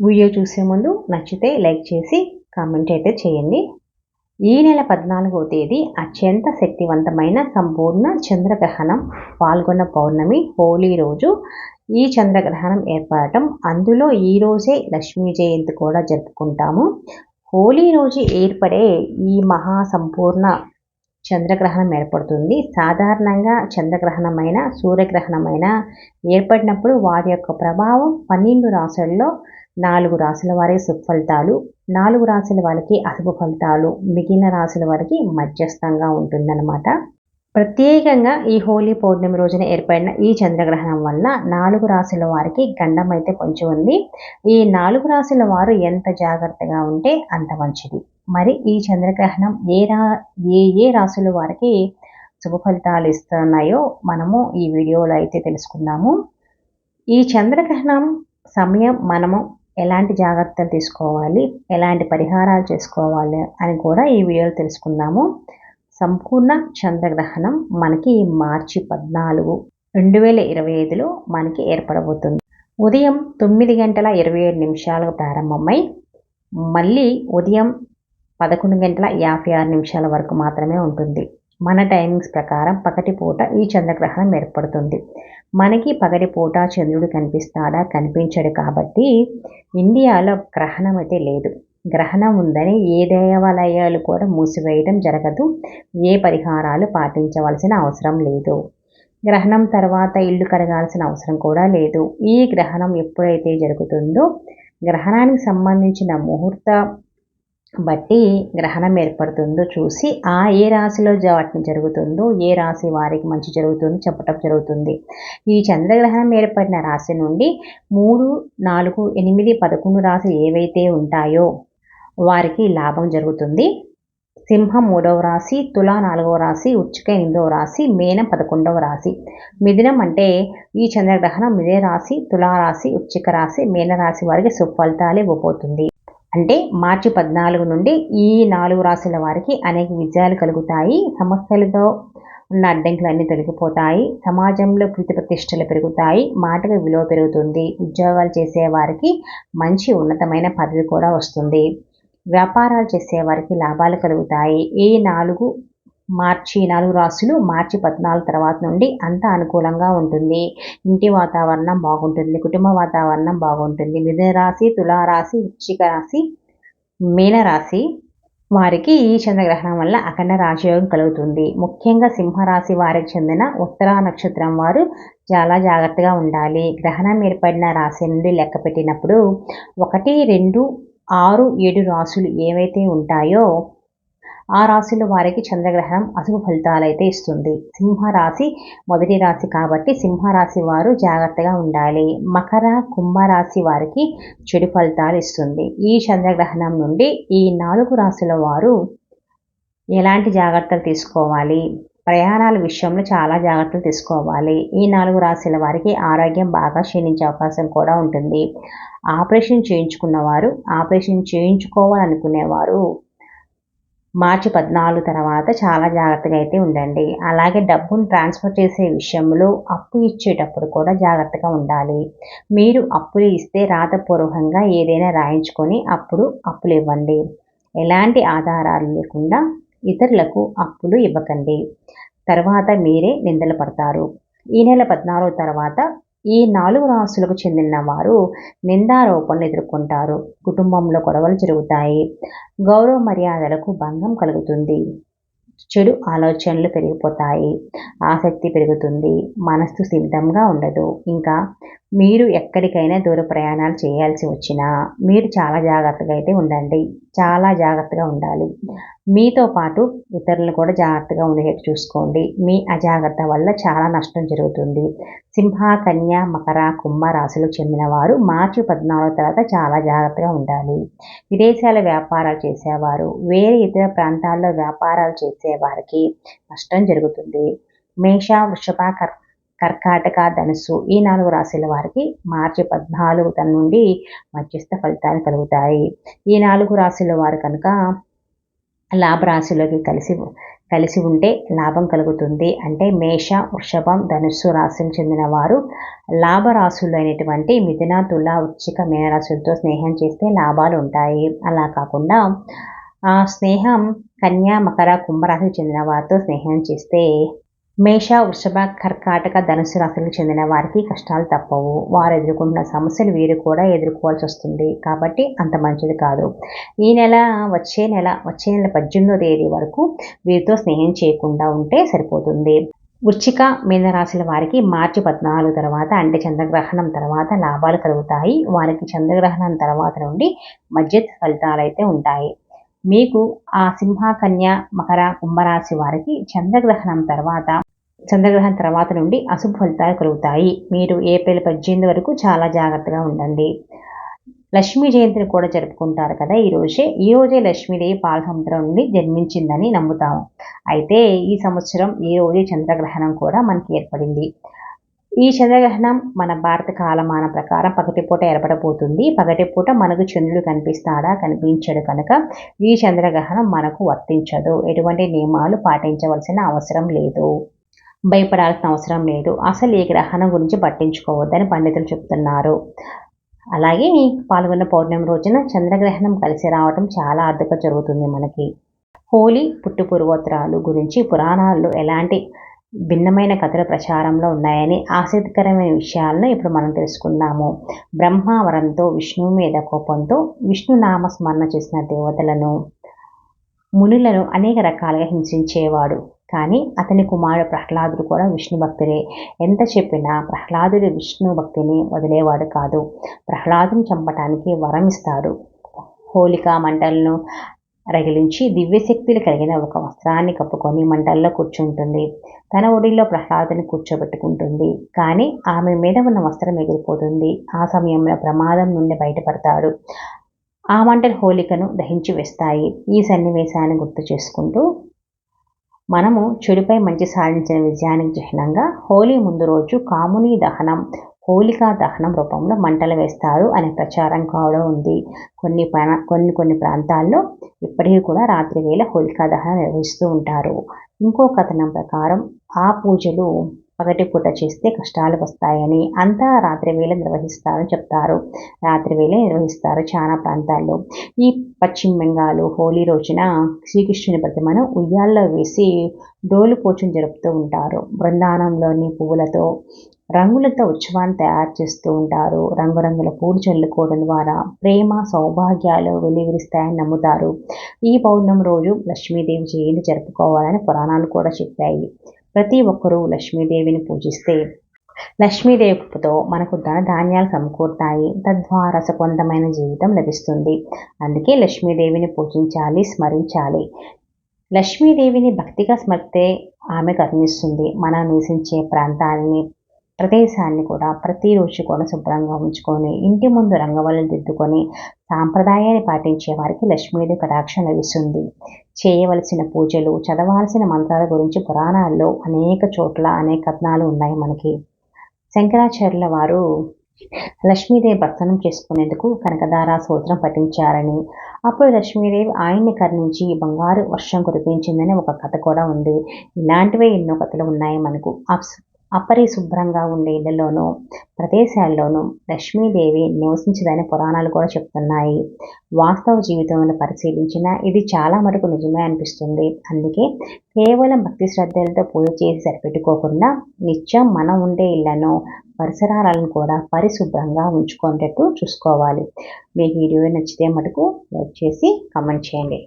Video చూసే ముందు నచ్చితే లైక్ చేసి కామెంట్ అయితే చేయండి. ఈ నెల పద్నాలుగవ తేదీ అత్యంత శక్తివంతమైన సంపూర్ణ చంద్రగ్రహణం పాల్గొన్న పౌర్ణమి హోలీ రోజు. ఈ చంద్రగ్రహణం ఏర్పడటం అందులో ఈ రోజే లక్ష్మీ జయంతి కూడా జరుపుకుంటాము. హోలీ రోజు ఏర్పడే ఈ మహా సంపూర్ణ చంద్రగ్రహణం ఏర్పడుతుంది. సాధారణంగా చంద్రగ్రహణమైన సూర్యగ్రహణమైన ఏర్పడినప్పుడు వారి యొక్క ప్రభావం పన్నెండు రాసుల్లో నాలుగు రాశుల వారి సుఫలితాలు. నాలుగు రాశుల వారికి అశుభ ఫలితాలు. మిగిలిన రాశుల వారికి మధ్యస్థంగా ఉంటుందన్నమాట. ప్రత్యేకంగా ఈ హోలీ పౌర్ణమి రోజున ఏర్పడిన ఈ చంద్రగ్రహణం వల్ల నాలుగు రాశుల వారికి గండం అయితే పొంచి ఉంది. ఈ నాలుగు రాశుల వారు ఎంత జాగ్రత్తగా ఉంటే అంత మంచిది. మరి ఈ చంద్రగ్రహణం ఏ రా ఏ ఏ రాశుల వారికి శుభ ఫలితాలు ఇస్తున్నాయో మనము ఈ వీడియోలో అయితే తెలుసుకుందాము. ఈ చంద్రగ్రహణం సమయం మనము ఎలాంటి జాగ్రత్తలు తీసుకోవాలి ఎలాంటి పరిహారాలు చేసుకోవాలి అని కూడా ఈ వీడియోలో తెలుసుకుందాము. సంపూర్ణ చంద్రగ్రహణం మనకి మార్చి పద్నాలుగు రెండు వేల ఇరవై ఐదులో మనకి ఏర్పడబోతుంది. ఉదయం తొమ్మిది గంటల ఇరవై ఏడు నిమిషాలకు ప్రారంభమై మళ్ళీ ఉదయం పదకొండు గంటల యాభై ఆరు నిమిషాల వరకు మాత్రమే ఉంటుంది. మన టైమింగ్స్ ప్రకారం పగటి పూట ఈ చంద్రగ్రహణం ఏర్పడుతుంది. మనకి పగటి పూట చంద్రుడు కనిపిస్తాడా? కనిపించడు కాబట్టి ఇండియాలో గ్రహణం అయితే లేదు. గ్రహణం ఉందని ఏ దేవాలయాలు కూడా మూసివేయడం జరగదు. ఏ పరిహారాలు పాటించవలసిన అవసరం లేదు. గ్రహణం తర్వాత ఇల్లు కడగాల్సిన అవసరం కూడా లేదు. ఈ గ్రహణం ఎప్పుడైతే జరుగుతుందో గ్రహణానికి సంబంధించిన ముహూర్త బట్టి గ్రహణం ఏర్పడుతుందో చూసి ఆ ఏ రాశిలో వాటిని జరుగుతుందో ఏ రాశి వారికి మంచి జరుగుతుందో చెప్పటం జరుగుతుంది. ఈ చంద్రగ్రహణం ఏర్పడిన రాశి నుండి మూడు నాలుగు ఎనిమిది పదకొండు రాశి ఏవైతే ఉంటాయో వారికి లాభం జరుగుతుంది. సింహం మూడవ రాశి తుల నాలుగవ రాశి ఉచ్చిక ఎనిమిదవ రాశి మేనం పదకొండవ రాశి. మిథునం అంటే ఈ చంద్రగ్రహణం మిదే రాశి తులారాశి ఉచ్చిక రాశి మేన రాశి వారికి సుఫలితాలు ఇవ్వబోతుంది. అంటే మార్చి పద్నాలుగు నుండి ఈ నాలుగు రాశుల వారికి అనేక విజయాలు కలుగుతాయి. సమస్యలతో ఉన్న అడ్డంకులన్నీ తొలగిపోతాయి. సమాజంలో కృతి ప్రతిష్టలు పెరుగుతాయి. మాటకు విలువ పెరుగుతుంది. ఉద్యోగాలు చేసేవారికి మంచి ఉన్నతమైన పదవి కూడా వస్తుంది. వ్యాపారాలు చేసేవారికి లాభాలు కలుగుతాయి. ఈ నాలుగు మార్చి నాలుగు రాశులు మార్చి పద్నాలుగు తర్వాత నుండి అంత అనుకూలంగా ఉంటుంది. ఇంటి వాతావరణం బాగుంటుంది కుటుంబ వాతావరణం బాగుంటుంది. మిథున రాశి తులారాశి వృశ్చిక రాశి మీనరాశి వారికి ఈ చంద్రగ్రహణం వల్ల అఖండ రాజయోగం కలుగుతుంది. ముఖ్యంగా సింహరాశి వారికి చెందిన ఉత్తర నక్షత్రం వారు చాలా జాగ్రత్తగా ఉండాలి. గ్రహణం ఏర్పడిన రాశి నుండి లెక్క పెట్టినప్పుడు ఒకటి రెండు ఆరు ఏడు రాశులు ఏవైతే ఉంటాయో ఆ రాశిలో వారికి చంద్రగ్రహణం అశుభ ఫలితాలు అయితే ఇస్తుంది. సింహరాశి మొదటి రాశి కాబట్టి సింహరాశి వారు జాగ్రత్తగా ఉండాలి. మకర కుంభరాశి వారికి చెడు ఫలితాలు ఇస్తుంది. ఈ చంద్రగ్రహణం నుండి ఈ నాలుగు రాశుల వారు ఎలాంటి జాగ్రత్తలు తీసుకోవాలి? ప్రయాణాల విషయంలో చాలా జాగ్రత్తలు తీసుకోవాలి. ఈ నాలుగు రాశుల వారికి ఆరోగ్యం బాగా క్షీణించే అవకాశం కూడా ఉంటుంది. ఆపరేషన్ చేయించుకున్నవారు ఆపరేషన్ చేయించుకోవాలనుకునేవారు మార్చి పద్నాలుగు తర్వాత చాలా జాగ్రత్తగా అయితే ఉండండి. అలాగే డబ్బును ట్రాన్స్ఫర్ చేసే విషయంలో అప్పు ఇచ్చేటప్పుడు కూడా జాగ్రత్తగా ఉండాలి. మీరు అప్పులు ఇస్తే రాతపూర్వకంగా ఏదైనా రాయించుకొని అప్పుడు అప్పులు ఇవ్వండి. ఎలాంటి ఆధారాలు లేకుండా ఇతరులకు అప్పులు ఇవ్వకండి. తర్వాత మీరే నిందలు పడతారు. ఈ నెల పద్నాలుగు తర్వాత ఈ నాలుగు రాశులకు చెందిన వారు నిందారోపణలు ఎదుర్కొంటారు. కుటుంబంలో గొడవలు జరుగుతాయి. గౌరవ మర్యాదలకు భంగం కలుగుతుంది. చెడు ఆలోచనలు పెరిగిపోతాయి. ఆసక్తి పెరుగుతుంది. మనస్సు సిద్ధంగా ఉండదు. ఇంకా మీరు ఎక్కడికైనా దూర ప్రయాణాలు చేయాల్సి వచ్చినా మీరు చాలా జాగ్రత్తగా అయితే ఉండండి. చాలా జాగ్రత్తగా ఉండాలి. మీతో పాటు ఇతరులను కూడా జాగ్రత్తగా ఉండేటట్టు చూసుకోండి. మీ అజాగ్రత్త వల్ల చాలా నష్టం జరుగుతుంది. సింహ కన్య మకర కుంభ రాశులకు చెందిన వారు మార్చి పద్నాలుగు తర్వాత చాలా జాగ్రత్తగా ఉండాలి. విదేశాల వ్యాపారాలు చేసేవారు వేరే ఇతర ప్రాంతాల్లో వ్యాపారాలు చేసేవారికి నష్టం జరుగుతుంది. మేష వృషభ కర్ కర్కాటక ధనుసు ఈ నాలుగు రాశుల వారికి మార్చి పద్నాలుగు తన నుండి మధ్యస్థ ఫలితాలు కలుగుతాయి. ఈ నాలుగు రాశుల వారు కనుక లాభరాశిలోకి కలిసి కలిసి ఉంటే లాభం కలుగుతుంది. అంటే మేష వృషభం ధనుస్సు రాశికి చెందిన వారు లాభరాశులు అయినటువంటి మిథున తుల ఉచ్చిక మేనరాశులతో స్నేహం చేస్తే లాభాలు ఉంటాయి. అలా కాకుండా స్నేహం కన్యా మకర కుంభరాశికి చెందిన వారితో స్నేహం చేస్తే మేష వృషభ కర్కాటక ధనుసు రాశులకు చెందిన వారికి కష్టాలు తప్పవు. వారు ఎదుర్కొంటున్న సమస్యలు వీరు కూడా ఎదుర్కోవాల్సి వస్తుంది. కాబట్టి అంత మంచిది కాదు. ఈ నెల వచ్చే నెల వచ్చే నెల పద్దెనిమిదో తేదీ వరకు వీరితో స్నేహం చేయకుండా ఉంటే సరిపోతుంది. వృచ్చిక మీనరాశుల వారికి మార్చి పద్నాలుగు తర్వాత అంటే చంద్రగ్రహణం తర్వాత లాభాలు కలుగుతాయి. వారికి చంద్రగ్రహణం తర్వాత నుండి మధ్య ఫలితాలు అయితే ఉంటాయి. మీకు ఆ సింహకన్య మకర కుంభరాశి వారికి చంద్రగ్రహణం తర్వాత చంద్రగ్రహణం తర్వాత నుండి అశుభ ఫలితాలు కలుగుతాయి. మీరు ఏప్రిల్ పద్దెనిమిది వరకు చాలా జాగ్రత్తగా ఉండండి. లక్ష్మీ జయంతిని కూడా జరుపుకుంటారు కదా ఈరోజే ఈ రోజే లక్ష్మీదేవి పాలసముద్రం నుండి జన్మించిందని నమ్ముతాము. అయితే ఈ సంవత్సరం ఈ రోజే చంద్రగ్రహణం కూడా మనకి ఏర్పడింది. ఈ చంద్రగ్రహణం మన భారత కాలమాన ప్రకారం పగటిపూట ఏర్పడబోతుంది. పగటిపూట మనకు చంద్రుడు కనిపిస్తాడా? కనిపించడు కనుక ఈ చంద్రగ్రహణం మనకు వర్తించదు. ఎటువంటి నియమాలు పాటించవలసిన అవసరం లేదు. భయపడాల్సిన అవసరం లేదు. అసలు ఈ గ్రహణం గురించి పట్టించుకోవద్దని పండితులు చెప్తున్నారు. అలాగే పాల్గొన్న పౌర్ణమి రోజున చంద్రగ్రహణం కలిసి రావడం చాలా అద్భుతంగా జరుగుతుంది మనకి. హోలీ పుట్టు పూర్వోత్తరాలు గురించి పురాణాల్లో ఎలాంటి భిన్నమైన కథలు ప్రచారంలో ఉన్నాయని ఆసక్తికరమైన విషయాలను ఇప్పుడు మనం తెలుసుకుందాము. బ్రహ్మావరంతో విష్ణువు మీద కోపంతో విష్ణు నామ స్మరణ చేసిన దేవతలను మునులను అనేక రకాలుగా హింసించేవాడు. కానీ అతని కుమారుడు ప్రహ్లాదుడు కూడా విష్ణు భక్తుడే. ఎంత చెప్పినా ప్రహ్లాదుడు విష్ణు భక్తిని వదిలేవాడు కాదు. ప్రహ్లాదుని చంపటానికి వరం ఇస్తాడు. హోలికా మంటలను రగిలించి దివ్యశక్తులు కలిగిన ఒక వస్త్రాన్ని కప్పుకొని మంటల్లో కూర్చుంటుంది. తన ఒడిలో ప్రహ్లాదని కూర్చోబెట్టుకుంటుంది. కానీ ఆమె మీద ఉన్న వస్త్రం ఎగిరిపోతుంది. ఆ సమయంలో ప్రమాదం నుండి బయటపడతాడు. ఆ మంటలు హోలికను దహించి వేస్తాయి. ఈ సన్నివేశాన్ని గుర్తు చేసుకుంటూ మనము చెడుపై మంచి సాధించిన విజయానికి చిహ్నంగా హోలీ ముందు రోజు కాముని దహనం హోలికా దహనం రూపంలో మంటలు వేస్తారు అనే ప్రచారం కూడా ఉంది. కొన్ని కొన్ని కొన్ని ప్రాంతాల్లో ఇప్పటికీ కూడా రాత్రి వేళ హోలికా దహనం నిర్వహిస్తూ ఉంటారు. ఇంకో కథనం ప్రకారం ఆ పూజలు పగటి పూట చేస్తే కష్టాలు వస్తాయని అంతా రాత్రి వేళ నిర్వహిస్తారని చెప్తారు. రాత్రి వేళ నిర్వహిస్తారు చాలా ప్రాంతాల్లో. ఈ పశ్చిమ బెంగాల్ హోలీ రోజున శ్రీకృష్ణుని ప్రతిమను ఉయ్యాల్లో వేసి డోలు పోచును జరుపుతూ ఉంటారు. బృందానంలోని పువ్వులతో రంగులతో ఉత్సవాన్ని తయారు చేస్తూ ఉంటారు. రంగురంగుల పూలు చల్లుకోవడం ద్వారా ప్రేమ సౌభాగ్యాలు వెలువరిస్తాయని నమ్ముతారు. ఈ పౌర్ణమి రోజు లక్ష్మీదేవి జయంతి జరుపుకోవాలని పురాణాలు కూడా చెప్పాయి. ప్రతి ఒక్కరూ లక్ష్మీదేవిని పూజిస్తే లక్ష్మీదేవి కృపతో మనకు ధన ధాన్యాలు సమకూరుతాయి. తద్వారా రసపొందమైన జీవితం లభిస్తుంది. అందుకే లక్ష్మీదేవిని పూజించాలి స్మరించాలి. లక్ష్మీదేవిని భక్తిగా స్మరితే ఆమె కరుణిస్తుంది. మనం నివసించే ప్రాంతాలని ప్రదేశాన్ని కూడా ప్రతిరోజు కూడా శుభ్రంగా ఉంచుకొని ఇంటి ముందు రంగవల్లు దిద్దుకొని సాంప్రదాయాన్ని పాటించే వారికి లక్ష్మీదేవి కటాక్షం లభిస్తుంది. చేయవలసిన పూజలు చదవాల్సిన మంత్రాల గురించి పురాణాల్లో అనేక చోట్ల అనేక కథనాలు ఉన్నాయి మనకి. శంకరాచార్యుల వారు లక్ష్మీదేవి భర్తనం చేసుకునేందుకు కనకదార సూత్రం పఠించారని. అప్పుడు లక్ష్మీదేవి ఆయన్ని కరుణించి బంగారు వర్షం కురిపించిందని ఒక కథ కూడా ఉంది. ఇలాంటివే ఎన్నో కథలు ఉన్నాయి మనకు. అపరిశుభ్రంగా ఉండే ఇళ్ళలోనూ ప్రదేశాల్లోనూ లక్ష్మీదేవి నివసించదని పురాణాలు కూడా చెప్తున్నాయి. వాస్తవ జీవితంలో పరిశీలించినా ఇది చాలా మటుకు నిజమే అనిపిస్తుంది. అందుకే కేవలం భక్తి శ్రద్ధలతో పూజ చేసి సరిపెట్టుకోకుండా నిత్యం మనం ఉండే ఇళ్ళను పరిసరాలను కూడా పరిశుభ్రంగా ఉంచుకునేటట్టు చూసుకోవాలి. మీకు వీడియో నచ్చితే మటుకు లైక్ చేసి కామెంట్ చేయండి.